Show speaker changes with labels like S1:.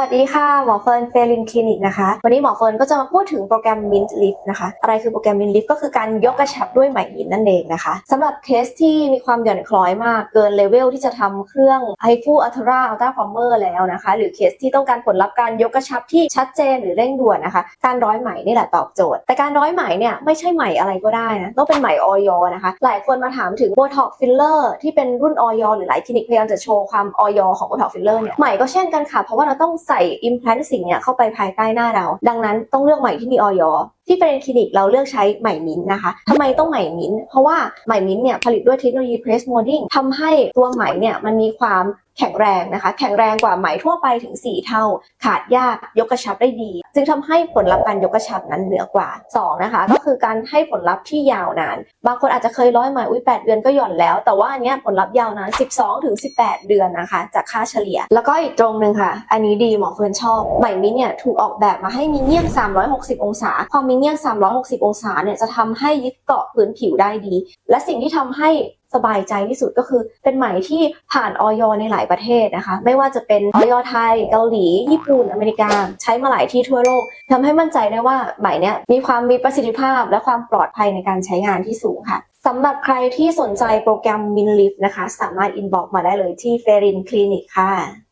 S1: วัสดีค่ะ หมอเฟิร์นเฟลินคลินิกนะคะ วันนี้หมอเฟิร์นก็จะมาพูดถึงโปรแกรม Mint Lift นะคะ อะไรคือโปรแกรม Mint Lift ก็คือการยกกระชับด้วยไหมหินนั่นเองนะคะสำหรับเคสที่มีความหย่อนคล้อยมากเกินเลเวลที่จะทำเครื่อง i f u a l t r a Ultra Former แล้วนะคะ หรือเคสที่ต้องการผลลัพธ์การยกกระชับที่ชัดเจนหรือเร่งด่วนนะคะ การร้อยไหมนี่แหละตอบโจทย์ แต่การร้อยไหมเนี่ยไม่ใช่ไหมอะไรก็ได้นะต้องเป็นไหมออยนะคะ หลายคนมาถามถึง Botox Filler ที่เป็นรุ่นออยหรือหลายคลินิกพยายามจะโชว์ความออยของ Botox Filler เนี่ยไหมก็เช่นกันค่ะเพราะว่าเราต้องใส่อิมแพลนต์สิ่งเนี้ยเข้าไปภายใต้หน้าเรา ดังนั้นต้องเลือกใหม่ที่มีออยที่เป็นคลินิกเราเลือกใช้ใหม่มิ้นนะคะทำไมต้องใหม่มิ้น เพราะว่าใหม่มิ้นเนี่ยผลิตด้วยเทคโนโลยีเพรสโมดิ้งทำให้ตัวไหมเนี่ยมันมีความ แข็งแรงนะคะ แข็งแรงกว่าไหมทั่วไปถึง 4 เท่า ขาดยากยกกระชับได้ดี จึงทำให้ผลลัพธ์การยกกระชับนั้นเหนือกว่า 2 นะคะ ก็คือการให้ผลลัพธ์ที่ยาวนาน บางคนอาจจะเคยร้อยไหมอุ้ย8เดือนก็หย่อนแล้ว แต่ว่าอันเนี้ยผลลัพธ์ยาวนาน 12ถึง18 เดือนนะคะ จากค่าเฉลี่ย แล้วก็อีกตรงหนึ่งค่ะ อันนี้ดีหมอเฟิร์นชอบไหมมิ้นเนี่ยถูกออกแบบมาให้มีเงี่ยง 360 องศา ความมีเงี่ยง 360 องศาเนี่ยจะทำให้ยึดเกาะพื้นผิวได้ดี และสิ่งที่ทำให้สบายใจที่สุดก็คือ เป็นไหมที่ผ่านออยในหลายประเทศนะคะ ไม่ว่าจะเป็นออยไทย เกาหลี ญี่ปุ่น อเมริกา ใช้มาหลายที่ทั่วโลกทำให้มั่นใจได้ว่าไหมเนี้ยมีความมีประสิทธิภาพ และความปลอดภัยในการใช้งานที่สูงค่ะสำหรับใครที่สนใจโปรแกรม MinLift นะคะ สามารถอินบ็อกมาได้เลยที่เฟรินคลินิกค่ะ